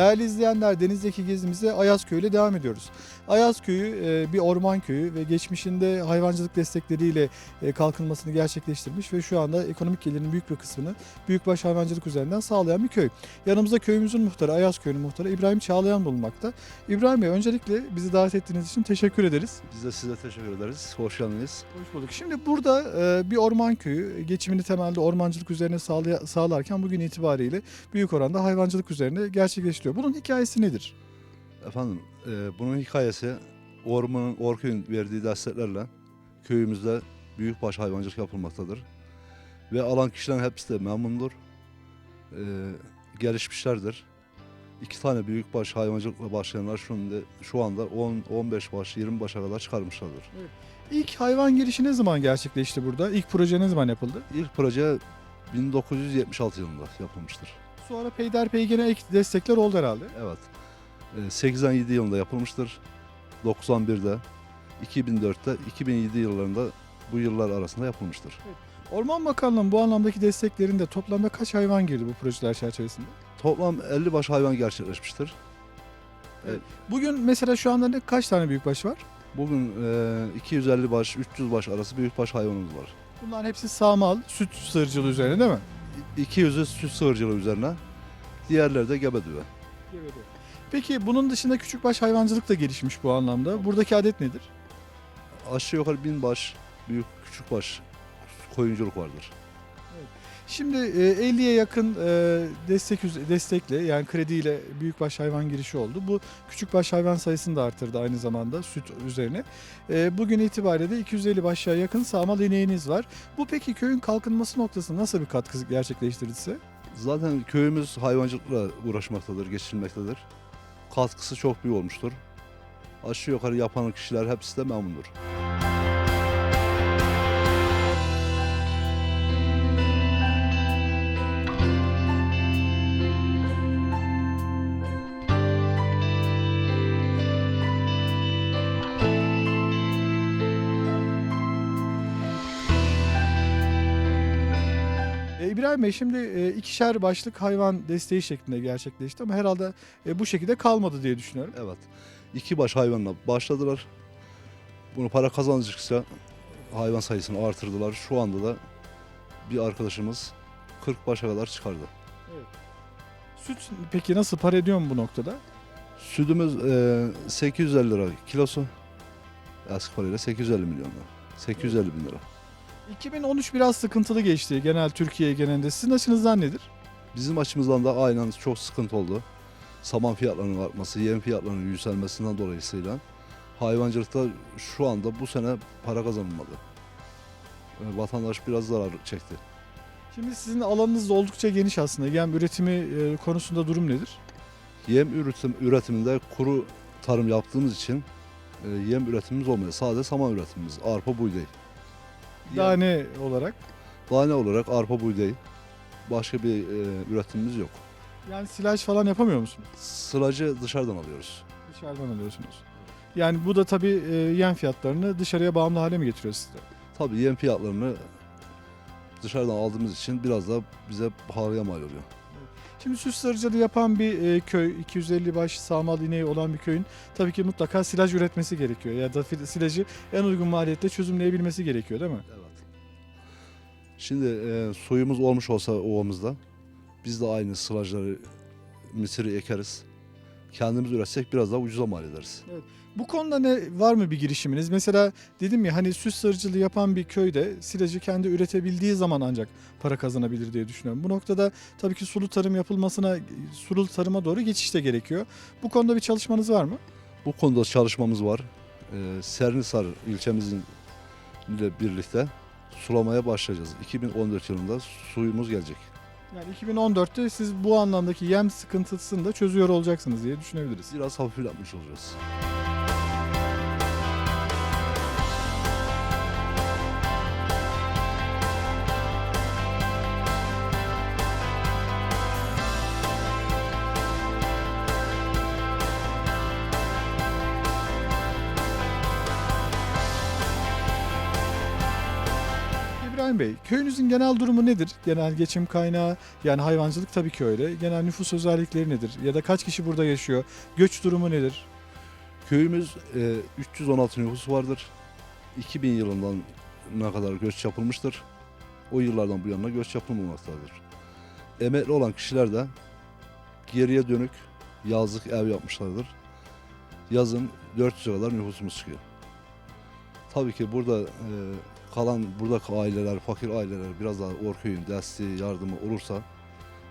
Değerli izleyenler denizdeki gezimize Ayazköy ile devam ediyoruz. Ayazköy'ü e, bir orman köyü ve geçmişinde hayvancılık destekleriyle e, kalkınmasını gerçekleştirmiş ve şu anda ekonomik gelirinin büyük bir kısmını büyükbaş hayvancılık üzerinden sağlayan bir köy. Yanımızda köyümüzün muhtarı, Ayazköy'ün muhtarı İbrahim Çağlayan bulunmakta. İbrahim Bey öncelikle bizi davet ettiğiniz için teşekkür ederiz. Biz de size teşekkür ederiz. Hoş geldiniz. Hoş bulduk. Şimdi burada e, bir orman köyü geçimini temelde ormancılık üzerine sağlarken bugün itibariyle büyük oranda hayvancılık üzerine gerçekleştiriyor. Bunun hikayesi nedir? Efendim, e, bunun hikayesi Orman'ın, Orköy'ün verdiği desteklerle köyümüzde büyükbaş hayvancılık yapılmaktadır. Ve alan kişilerin hepsi de memnundur. E, gelişmişlerdir. İki tane büyükbaş hayvancılıkla başlayanlar şu anda, şu anda 10, 15 baş, 20 başa kadar çıkarmışlardır. İlk hayvan girişi ne zaman gerçekleşti burada? İlk proje ne zaman yapıldı? İlk proje 1976 yılında yapılmıştır. Sonra peyderpey gene ek destekler oldu herhalde. Evet. E, 87 yılında yapılmıştır. 91'de, 2004'te, 2007 yıllarında bu yıllar arasında yapılmıştır. Orman Bakanlığı'nın bu anlamdaki desteklerinde toplamda kaç hayvan girdi bu projeler çerçevesinde? Toplam 50 baş hayvan gerçekleşmiştir. Bugün mesela şu anda ne, kaç tane büyükbaş var? Bugün e, 250 baş, 300 baş arası büyükbaş hayvanımız var. Bunların hepsi sağmal, süt sığırcılığı üzerine değil mi? 200'ü süt sığırcılığı üzerine, diğerleri de gebe düve. Peki bunun dışında küçükbaş hayvancılık da gelişmiş bu anlamda. Buradaki adet nedir? Aşağı yukarı 1000 baş, büyük küçük baş koyunculuk vardır. Şimdi e, 50'ye yakın e, destek destekle yani krediyle büyükbaş hayvan girişi oldu. Bu küçükbaş hayvan sayısını da artırdı aynı zamanda süt üzerine. E, Bugün itibariyle de 250 başa yakın sağmal ineğiniz var. Bu peki köyün kalkınması noktasında nasıl bir katkı gerçekleştirdi size? Zaten köyümüz hayvancılıkla uğraşmaktadır, geçinmektedir. Katkısı çok büyük olmuştur. Aşağı yukarı yapan kişiler hepsi de memnundur. Bey şimdi e, ikişer başlık hayvan desteği şeklinde gerçekleşti ama herhalde e, bu şekilde kalmadı diye düşünüyorum. Evet. İki baş hayvanla başladılar. Bunu para kazanacaksa hayvan sayısını artırdılar. Şu anda da bir arkadaşımız 40 başa kadar çıkardı. Süt peki nasıl para ediyor mu bu noktada? Sütümüz e, 850 lira kilosu. Eski parayla 850 milyon lira. 850 bin lira. 2013 biraz sıkıntılı geçti genel Türkiye genelinde. Sizin açınızdan nedir? Bizim açımızdan da aynen çok sıkıntı oldu. Saman fiyatlarının artması, yem fiyatlarının yükselmesinden dolayısıyla hayvancılıkta şu anda bu sene para kazanılmadı. E, Vatandaş biraz zarar çekti. Şimdi sizin alanınız da oldukça geniş aslında. Yem üretimi e, konusunda durum nedir? Yem üretim, üretiminde kuru tarım yaptığımız için e, yem üretimimiz olmuyor. Sadece saman üretimimiz. Arpa buğday. Tane olarak. Tane olarak arpa buğday. Başka bir e, üretimimiz yok. Yani silaj falan yapamıyor musunuz? Sılacı dışarıdan alıyoruz. Dışarıdan alıyorsunuz. Yani bu da tabii e, yem fiyatlarını dışarıya bağımlı hale mi getiriyor sizde? Tabii yem fiyatlarını dışarıdan aldığımız için biraz da bize pahalıya mal oluyor. Şimdi süs sığırcılığı yapan bir e, köy, 250 baş sağmal ineği olan bir köyün tabii ki mutlaka silaj üretmesi gerekiyor. Ya da fil- silajı en uygun maliyetle çözümleyebilmesi gerekiyor değil mi? Evet. Şimdi e, suyumuz olmuş olsa ovamızda biz de aynı sılajları, misiri ekeriz. Kendimiz üretsek biraz daha ucuza mal ederiz. Bu konuda ne var mı bir girişiminiz? Mesela dedim ya hani süs sığırcılığı yapan bir köyde silajı kendi üretebildiği zaman ancak para kazanabilir diye düşünüyorum. Bu noktada tabii ki sulu tarım yapılmasına, sulu tarıma doğru geçiş de gerekiyor. Bu konuda bir çalışmanız var mı? Bu konuda çalışmamız var. E, Sernisar ilçemizin ile birlikte sulamaya başlayacağız. 2014 yılında suyumuz gelecek. Yani 2014'te siz bu anlamdaki yem sıkıntısını da çözüyor olacaksınız diye düşünebiliriz. Biraz hafifletmiş olacağız. Bey, köyünüzün genel durumu nedir? Genel geçim kaynağı, yani hayvancılık tabii ki öyle. Genel nüfus özellikleri nedir? Ya da kaç kişi burada yaşıyor? Göç durumu nedir? Köyümüz e, 316 nüfusu vardır. 2000 yılından ne kadar göç yapılmıştır. O yıllardan bu yana göç yapılmamaktadır. Emekli olan kişiler de geriye dönük yazlık ev yapmışlardır. Yazın 400'e kadar nüfusumuz çıkıyor. Tabii ki burada e, kalan buradaki aileler, fakir aileler biraz daha Orköy'ün desteği, yardımı olursa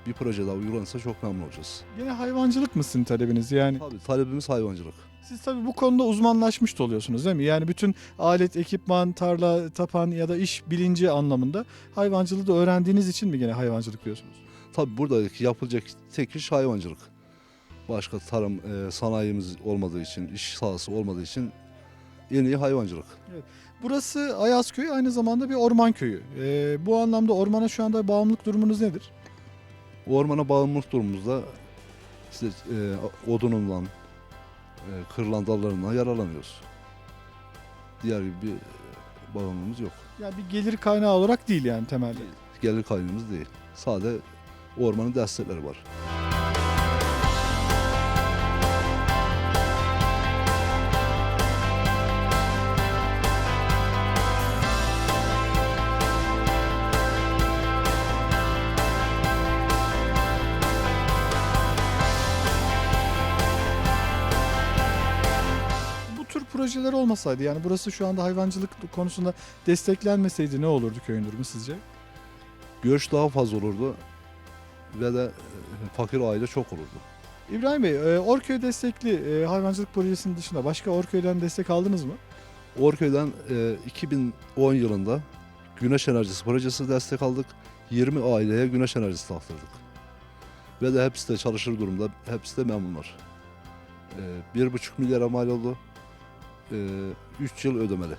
bir proje daha uygulanırsa çok memnun olacağız. Gene hayvancılık mı sizin talebiniz? Yani Tabii talebimiz hayvancılık. siz tabii bu konuda uzmanlaşmış da oluyorsunuz değil mi? Yani bütün alet, ekipman, tarla, tapan ya da iş bilinci anlamında hayvancılığı da öğrendiğiniz için mi gene hayvancılık diyorsunuz? Tabii buradaki yapılacak tek iş hayvancılık. Başka tarım e, sanayimiz olmadığı için, iş sahası olmadığı için en iyi hayvancılık. Burası Ayazköy aynı zamanda bir orman köyü. Ee, bu anlamda ormana şu anda bağımlılık durumunuz nedir? Ormana bağımlılık durumumuzda işte e, odunundan, e, kırılan dallarından yararlanıyoruz. Diğer bir e, bağımlılığımız yok. Yani bir gelir kaynağı olarak değil yani temelde. Gelir kaynağımız değil. Sade ormanın destekleri var. Bu tür projeler olmasaydı yani burası şu anda hayvancılık konusunda desteklenmeseydi ne olurdu köyün durumu sizce? Göç daha fazla olurdu ve de e, fakir aile çok olurdu. İbrahim Bey, e, Orköy destekli e, hayvancılık projesinin dışında başka Orköy'den destek aldınız mı? Orköy'den e, 2010 yılında güneş enerjisi projesi destek aldık. 20 aileye güneş enerjisi taktırdık. Ve de hepsi de çalışır durumda. Hepsi de memnunlar. E, 1,5 milyara mal oldu. 3 yıl ödemeli.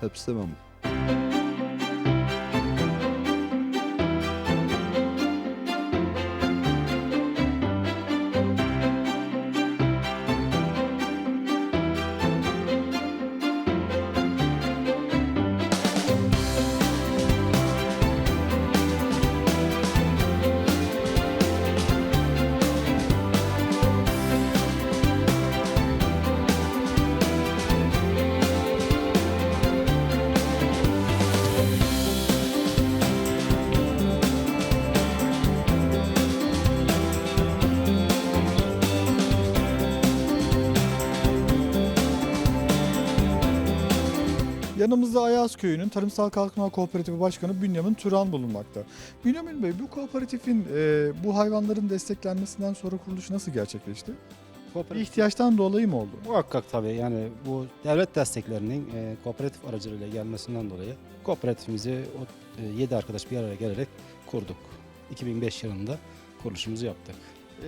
Hepsi de Yanımızda Ayaz Köyü'nün Tarımsal Kalkınma Kooperatifi Başkanı Bünyamin Turan bulunmakta. Bünyamin Bey bu kooperatifin e, bu hayvanların desteklenmesinden sonra kuruluşu nasıl gerçekleşti? Bir Kooperatif ihtiyaçtan dolayı mı oldu? muhakkak tabii yani bu devlet desteklerinin e, kooperatif aracılığıyla gelmesinden dolayı kooperatifimizi o 7 arkadaş bir araya gelerek kurduk. 2005 yılında kuruluşumuzu yaptık.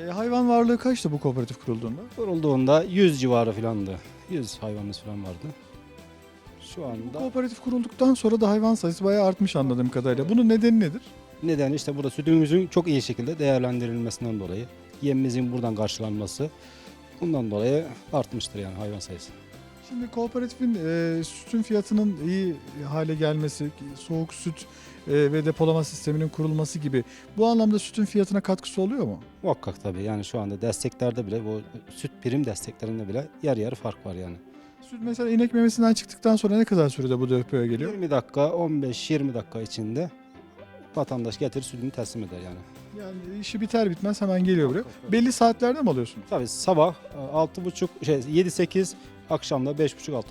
E, hayvan varlığı kaçtı bu kooperatif kurulduğunda? Kurulduğunda 100 civarı filandı. 100 hayvanımız falan vardı. Şu anda kooperatif kurulduktan sonra da hayvan sayısı bayağı artmış anladığım kadarıyla. Bunun nedeni nedir? neden işte burada sütümüzün çok iyi şekilde değerlendirilmesinden dolayı yemimizin buradan karşılanması bundan dolayı artmıştır yani hayvan sayısı. Şimdi kooperatifin e, sütün fiyatının iyi hale gelmesi, soğuk süt e, ve depolama sisteminin kurulması gibi bu anlamda sütün fiyatına katkısı oluyor mu? Muhakkak tabii yani şu anda desteklerde bile bu süt prim desteklerinde bile yer yarı fark var yani. Süt mesela inek memesinden çıktıktan sonra ne kadar sürede bu depoya geliyor? 20 dakika 15-20 dakika içinde vatandaş getirir sütünü teslim eder yani. Yani işi biter bitmez hemen geliyor buraya. Belli saatlerde mi alıyorsunuz? Tabii sabah e, 6.30 şey 7-8 akşamda 5.30-6.30.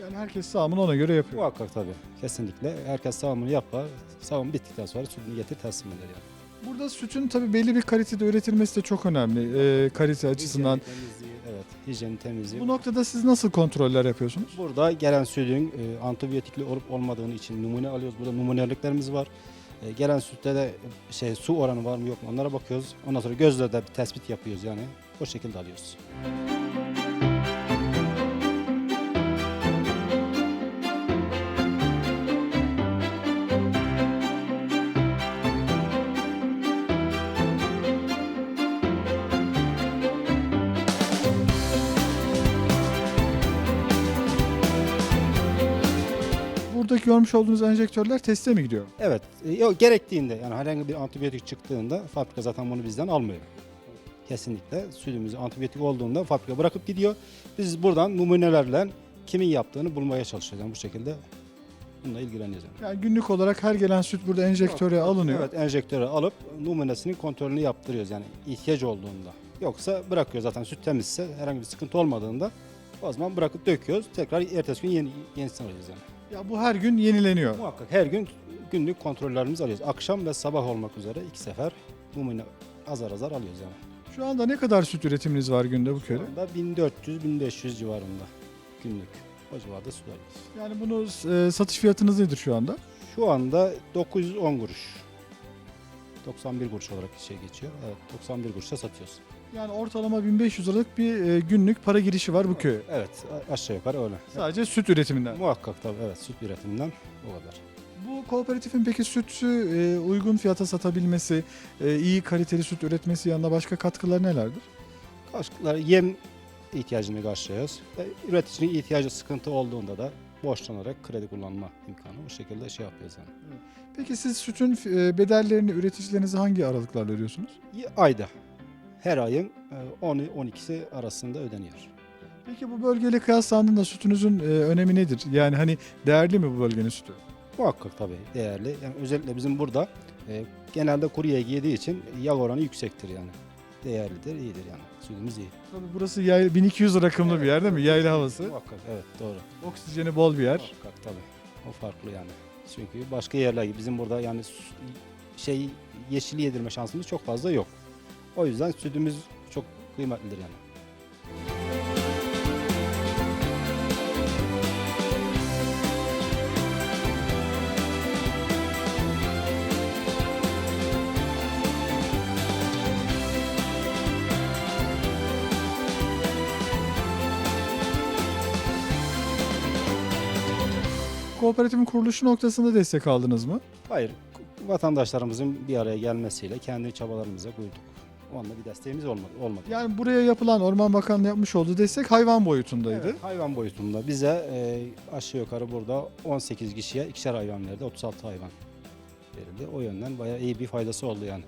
Yani herkes sağımını ona göre yapıyor. Muhakkak tabii kesinlikle herkes sağımını yapar. Sağım bittikten sonra sütünü getir teslim eder yani. Burada sütün tabii belli bir kalitede üretilmesi de çok önemli e, kalite açısından. Temizliği, evet hijyeni temizliği. Bu noktada siz nasıl kontroller yapıyorsunuz? Burada gelen sütün e, antibiyotikli olup olmadığını için numune alıyoruz. Burada numuneliklerimiz var. E, gelen sütte de şey su oranı var mı yok mu onlara bakıyoruz. Ondan sonra gözle de bir tespit yapıyoruz yani. O şekilde alıyoruz. Görmüş olduğunuz enjektörler teste mi gidiyor? Evet, e, yok gerektiğinde yani herhangi bir antibiyotik çıktığında fabrika zaten bunu bizden almıyor. Kesinlikle sütümüz antibiyotik olduğunda fabrika bırakıp gidiyor. Biz buradan numunelerle kimin yaptığını bulmaya çalışıyoruz. Yani bu şekilde bununla ilgileniyoruz. Yani. Yani günlük olarak her gelen süt burada enjektöre alınıyor. Evet, enjektöre alıp numunesinin kontrolünü yaptırıyoruz yani ihtiyaç olduğunda. Yoksa bırakıyor zaten süt temizse herhangi bir sıkıntı olmadığında o zaman bırakıp döküyoruz. Tekrar ertesi gün yeni, yenisini alıyoruz yani. Ya bu her gün yenileniyor. Muhakkak her gün günlük kontrollerimizi alıyoruz. Akşam ve sabah olmak üzere iki sefer numune azar azar alıyoruz yani. Şu anda ne kadar süt üretiminiz var günde bu Şu köyde? anda 1400-1500 civarında günlük. O civarda su alıyoruz. Yani bunu e, satış fiyatınız nedir şu anda? Şu anda 910 kuruş. 91 kuruş olarak şey geçiyor. Evet 91 kuruşa satıyoruz. Yani ortalama 1500 liralık bir e, günlük para girişi var bu köye. Evet a- aşağı yukarı öyle. Sadece süt üretiminden. Muhakkak tabii evet süt üretiminden o kadar. Bu kooperatifin peki sütü e, uygun fiyata satabilmesi, e, iyi kaliteli süt üretmesi yanında başka katkıları nelerdir? Kaşıklar yem ihtiyacını karşılıyoruz. Üreticinin ihtiyacı sıkıntı olduğunda da borçlanarak kredi kullanma imkanı o şekilde şey yapıyoruz yani. Peki siz sütün e, bedellerini üreticilerinize hangi aralıklarla ödüyorsunuz? Y- Ayda. Her ayın e, 10'u 12'si arasında ödeniyor. Peki bu bölgeyle kıyaslandığında sütünüzün e, önemi nedir? Yani hani değerli mi bu bölgenin sütü? Muhakkak tabii değerli. Yani özellikle bizim burada e, genelde kuru yağ yediği için yağ oranı yüksektir yani. Değerlidir, iyidir yani. Sütümüz iyi. Tabii burası yay, 1200 rakımlı bir yer değil mi? Yayla havası. Muhakkak evet doğru. Oksijeni bol bir yer. Muhakkak tabii. O farklı yani. Çünkü başka yerler gibi bizim burada yani şey yeşili yedirme şansımız çok fazla yok. O yüzden sütümüz çok kıymetlidir yani. Kooperatifin kuruluşu noktasında destek aldınız mı? Hayır, vatandaşlarımızın bir araya gelmesiyle kendi çabalarımıza koyduk. Onunla bir desteğimiz olmadı. olmadı. Yani buraya yapılan Orman Bakanlığı yapmış olduğu destek hayvan boyutundaydı. Evet, hayvan boyutunda bize e, aşağı yukarı burada 18 kişiye ikişer hayvan verdi. 36 hayvan verildi. O yönden bayağı iyi bir faydası oldu yani.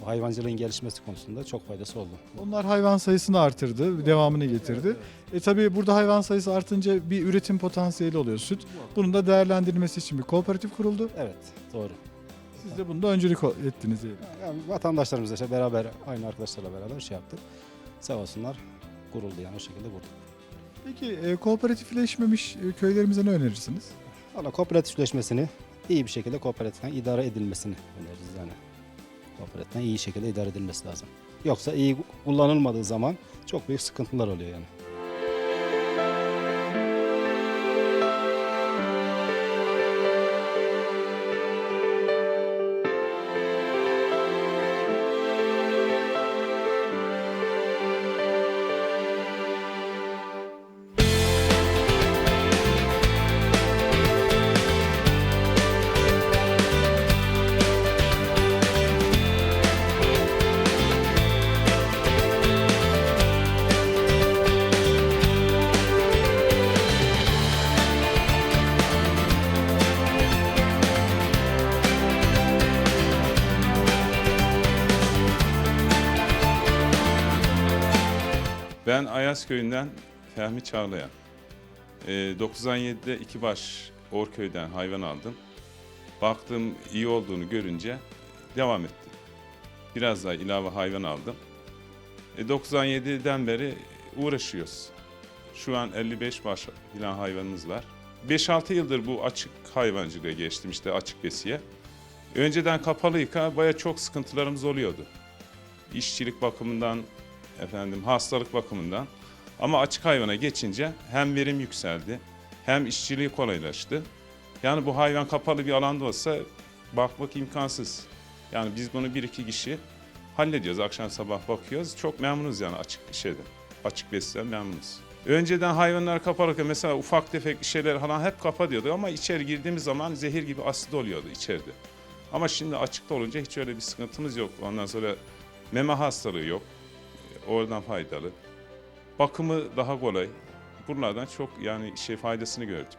Bu hayvancılığın gelişmesi konusunda çok faydası oldu. Onlar hayvan sayısını artırdı, devamını getirdi. E tabii burada hayvan sayısı artınca bir üretim potansiyeli oluyor süt. Bunun da değerlendirilmesi için bir kooperatif kuruldu. Evet, doğru. Siz de bunda öncülük ettiniz. Yani vatandaşlarımızla işte beraber, aynı arkadaşlarla beraber şey yaptık. Sağ olsunlar kuruldu yani o şekilde kurduk. Peki e, kooperatifleşmemiş e, köylerimize ne önerirsiniz? Valla kooperatifleşmesini iyi bir şekilde kooperatiften idare edilmesini öneririz yani. Kooperatiften iyi şekilde idare edilmesi lazım. Yoksa iyi kullanılmadığı zaman çok büyük sıkıntılar oluyor yani. Ben Ayas köyünden Fehmi Çağlayan. Ee, 97'de iki baş Orköy'den hayvan aldım. Baktım iyi olduğunu görünce devam ettim. Biraz daha ilave hayvan aldım. E, 97'den beri uğraşıyoruz. Şu an 55 baş filan hayvanımız var. 5-6 yıldır bu açık hayvancılığa geçtim işte açık besiye. Önceden kapalıyken baya çok sıkıntılarımız oluyordu. İşçilik bakımından, efendim hastalık bakımından. Ama açık hayvana geçince hem verim yükseldi hem işçiliği kolaylaştı. Yani bu hayvan kapalı bir alanda olsa bakmak imkansız. Yani biz bunu bir iki kişi hallediyoruz. Akşam sabah bakıyoruz. Çok memnunuz yani açık şeyden. Açık beslen memnunuz. Önceden hayvanlar kapalıyken mesela ufak tefek şeyler falan hep kapa diyordu ama içeri girdiğimiz zaman zehir gibi asit oluyordu içeride. Ama şimdi açıkta olunca hiç öyle bir sıkıntımız yok. Ondan sonra meme hastalığı yok oradan faydalı. Bakımı daha kolay. Bunlardan çok yani şey faydasını gördük.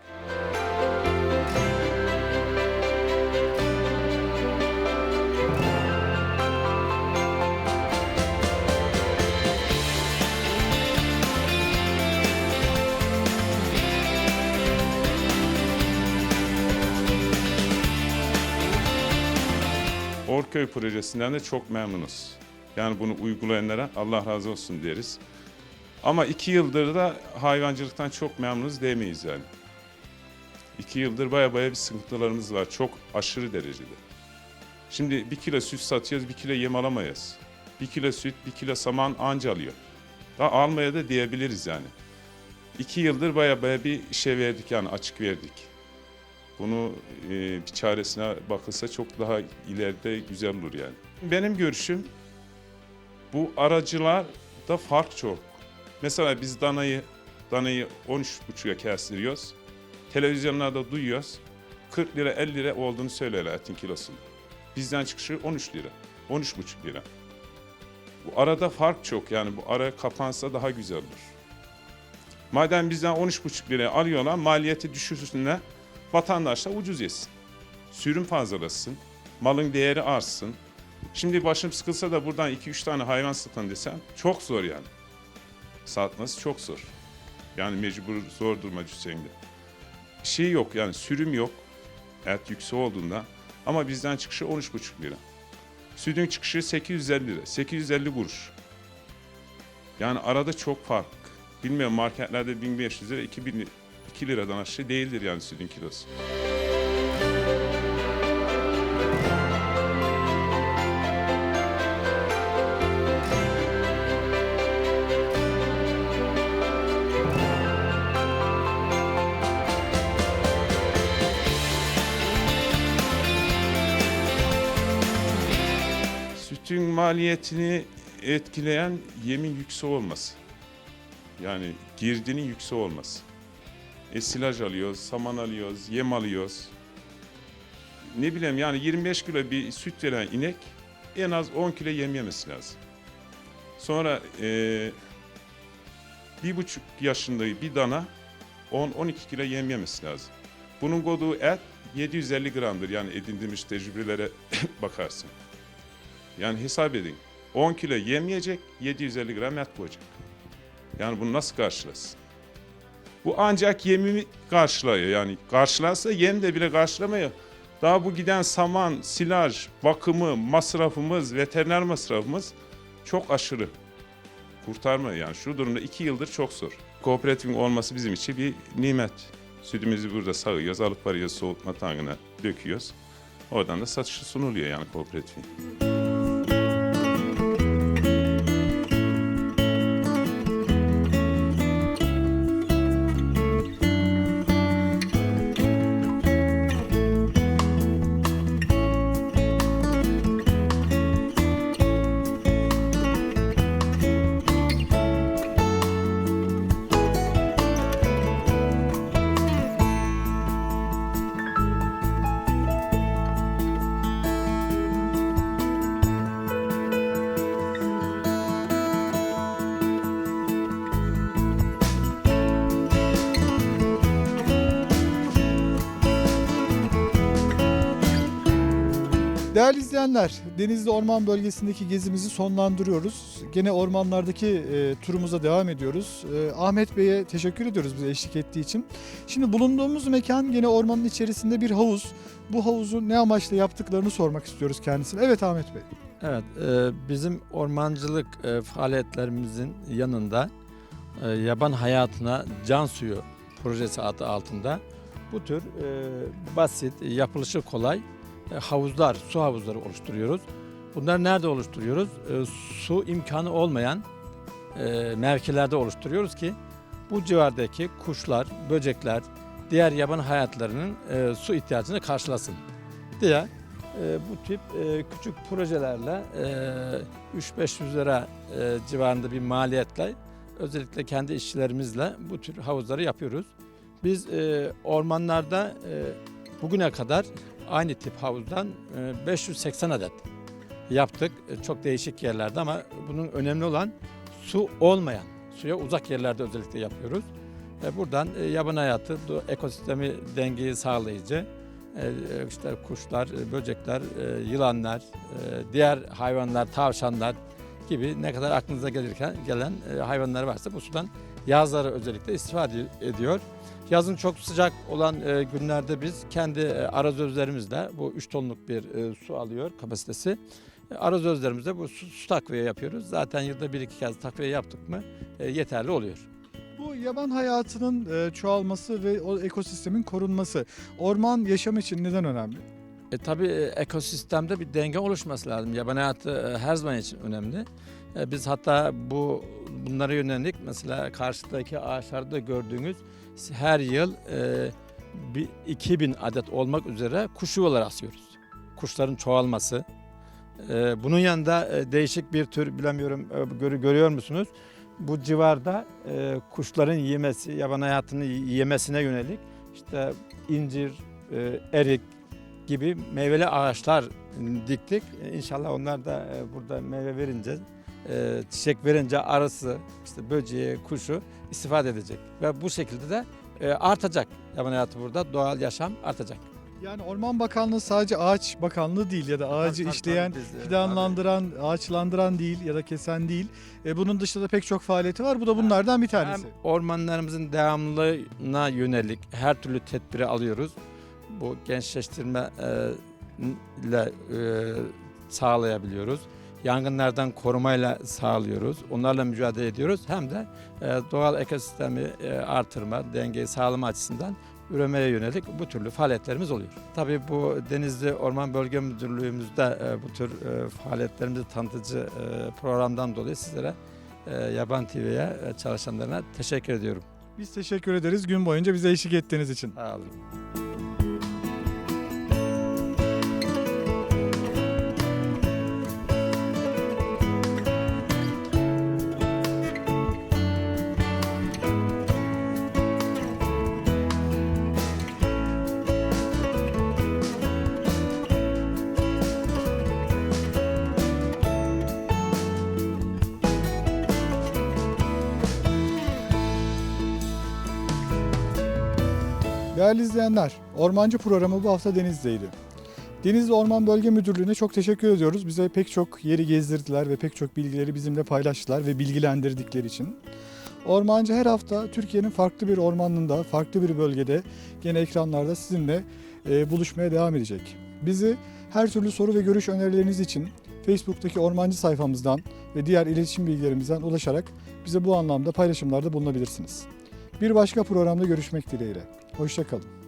Orköy projesinden de çok memnunuz. Yani bunu uygulayanlara Allah razı olsun deriz. Ama iki yıldır da hayvancılıktan çok memnunuz demeyiz yani. İki yıldır baya baya bir sıkıntılarımız var. Çok aşırı derecede. Şimdi bir kilo süt satıyoruz, bir kilo yem alamayız. Bir kilo süt, bir kilo saman anca alıyor. Daha almaya da diyebiliriz yani. İki yıldır baya baya bir şey verdik yani açık verdik. Bunu e, bir çaresine bakılsa çok daha ileride güzel olur yani. Benim görüşüm bu aracılarda fark çok. Mesela biz danayı danayı 13,5'a kestiriyoruz. Televizyonlarda duyuyoruz. 40 lira 50 lira olduğunu söylerler etin kilosunun. Bizden çıkışı 13 lira. 13,5 lira. Bu arada fark çok yani bu ara kapansa daha güzel olur. Madem bizden 13,5 liraya alıyorlar maliyeti düşürsünler vatandaş da ucuz yesin. Sürüm fazlalasın, malın değeri artsın. Şimdi başım sıkılsa da buradan 2-3 tane hayvan satın desem çok zor yani. Satması çok zor. Yani mecbur zor duruma düşsen de. Şey yok yani sürüm yok. Et yüksek olduğunda. Ama bizden çıkışı 13,5 lira. Sütün çıkışı 850 lira. 850 kuruş. Yani arada çok fark. Bilmiyorum marketlerde 1500 lira 2000 lira. 2 liradan aşağı değildir yani sütün kilosu. Maliyetini etkileyen yemin yüksek olması. Yani girdinin yüksek olması. E, silaj alıyoruz, saman alıyoruz, yem alıyoruz. Ne bileyim yani 25 kilo bir süt veren inek en az 10 kilo yem yemesi lazım. Sonra e, bir buçuk yaşında bir dana 10-12 kilo yem yemesi lazım. Bunun koduğu et 750 gramdır yani edindiğimiz tecrübelere bakarsın. Yani hesap edin. 10 kilo yem yiyecek, 750 gram et koyacak. Yani bunu nasıl karşılasın? Bu ancak yemimi karşılıyor yani. Karşılarsa yem de bile karşılamıyor. Daha bu giden saman, silaj, bakımı, masrafımız, veteriner masrafımız çok aşırı. Kurtarma yani şu durumda iki yıldır çok zor. Kooperatifin olması bizim için bir nimet. Sütümüzü burada sağıyoruz, alıp varıyoruz soğutma tankına döküyoruz. Oradan da satışı sunuluyor yani kooperatifin. Değerli izleyenler, Denizli Orman Bölgesi'ndeki gezimizi sonlandırıyoruz. Gene ormanlardaki e, turumuza devam ediyoruz. E, Ahmet Bey'e teşekkür ediyoruz bize eşlik ettiği için. Şimdi bulunduğumuz mekan gene ormanın içerisinde bir havuz. Bu havuzu ne amaçla yaptıklarını sormak istiyoruz kendisine. Evet Ahmet Bey. Evet, e, bizim ormancılık e, faaliyetlerimizin yanında e, yaban hayatına can suyu projesi adı altında bu tür e, basit, yapılışı kolay havuzlar, su havuzları oluşturuyoruz. Bunları nerede oluşturuyoruz? E, su imkanı olmayan e, mevkilerde oluşturuyoruz ki bu civardaki kuşlar, böcekler, diğer yaban hayatlarının e, su ihtiyacını karşılasın diye e, bu tip e, küçük projelerle e, 3-500 lira e, civarında bir maliyetle özellikle kendi işçilerimizle bu tür havuzları yapıyoruz. Biz e, ormanlarda e, bugüne kadar aynı tip havuzdan e, 580 adet yaptık. E, çok değişik yerlerde ama bunun önemli olan su olmayan, suya uzak yerlerde özellikle yapıyoruz. E, buradan e, yaban hayatı, ekosistemi dengeyi sağlayıcı, e, işte kuşlar, e, böcekler, e, yılanlar, e, diğer hayvanlar, tavşanlar gibi ne kadar aklınıza gelirken gelen e, hayvanlar varsa bu sudan yazları özellikle istifade ediyor. Yazın çok sıcak olan e, günlerde biz kendi e, arazözlerimizle bu 3 tonluk bir e, su alıyor kapasitesi. E, arazözlerimizde bu su, su takviye yapıyoruz. Zaten yılda bir iki kez takviye yaptık mı e, yeterli oluyor. Bu yaban hayatının e, çoğalması ve o ekosistemin korunması orman yaşam için neden önemli? E, tabii e, ekosistemde bir denge oluşması lazım. Yaban hayatı e, her zaman için önemli. E, biz hatta bu bunlara yönelik mesela karşıdaki ağaçlarda gördüğünüz her yıl e, bir 2000 adet olmak üzere kuş yuvaları asıyoruz. Kuşların çoğalması. E, bunun yanında e, değişik bir tür bilemiyorum e, görü- görüyor musunuz? Bu civarda e, kuşların yemesi, yaban hayatını yemesine yönelik işte incir, e, erik, gibi meyveli ağaçlar diktik. İnşallah onlar da e, burada meyve verince, e, çiçek verince arısı, işte böceği, kuşu istifade edecek. Ve bu şekilde de e, artacak. Yaban hayatı burada, doğal yaşam artacak. Yani Orman Bakanlığı sadece ağaç bakanlığı değil ya da ağacı Tabii, işleyen, tabii fidanlandıran, ağaçlandıran değil ya da kesen değil. E, bunun dışında da pek çok faaliyeti var. Bu da bunlardan bir Hem tanesi. ormanlarımızın devamlılığına yönelik her türlü tedbiri alıyoruz. Bu gençleştirme e, ile e, sağlayabiliyoruz. Yangınlardan korumayla sağlıyoruz. Onlarla mücadele ediyoruz. Hem de e, doğal ekosistemi e, artırma, dengeyi sağlama açısından üremeye yönelik bu türlü faaliyetlerimiz oluyor. Tabii bu Denizli Orman Bölge Müdürlüğümüzde e, bu tür faaliyetlerimizi tanıtıcı programdan dolayı sizlere Yaban TV'ye çalışanlarına teşekkür ediyorum. Biz teşekkür ederiz gün boyunca bize eşlik ettiğiniz için. Sağ olun. Değerli izleyenler, Ormancı programı bu hafta Denizli'deydi. Denizli Orman Bölge Müdürlüğü'ne çok teşekkür ediyoruz. Bize pek çok yeri gezdirdiler ve pek çok bilgileri bizimle paylaştılar ve bilgilendirdikleri için. Ormancı her hafta Türkiye'nin farklı bir ormanında, farklı bir bölgede gene ekranlarda sizinle e, buluşmaya devam edecek. Bizi her türlü soru ve görüş önerileriniz için Facebook'taki Ormancı sayfamızdan ve diğer iletişim bilgilerimizden ulaşarak bize bu anlamda paylaşımlarda bulunabilirsiniz. Bir başka programda görüşmek dileğiyle. Hoşçakalın.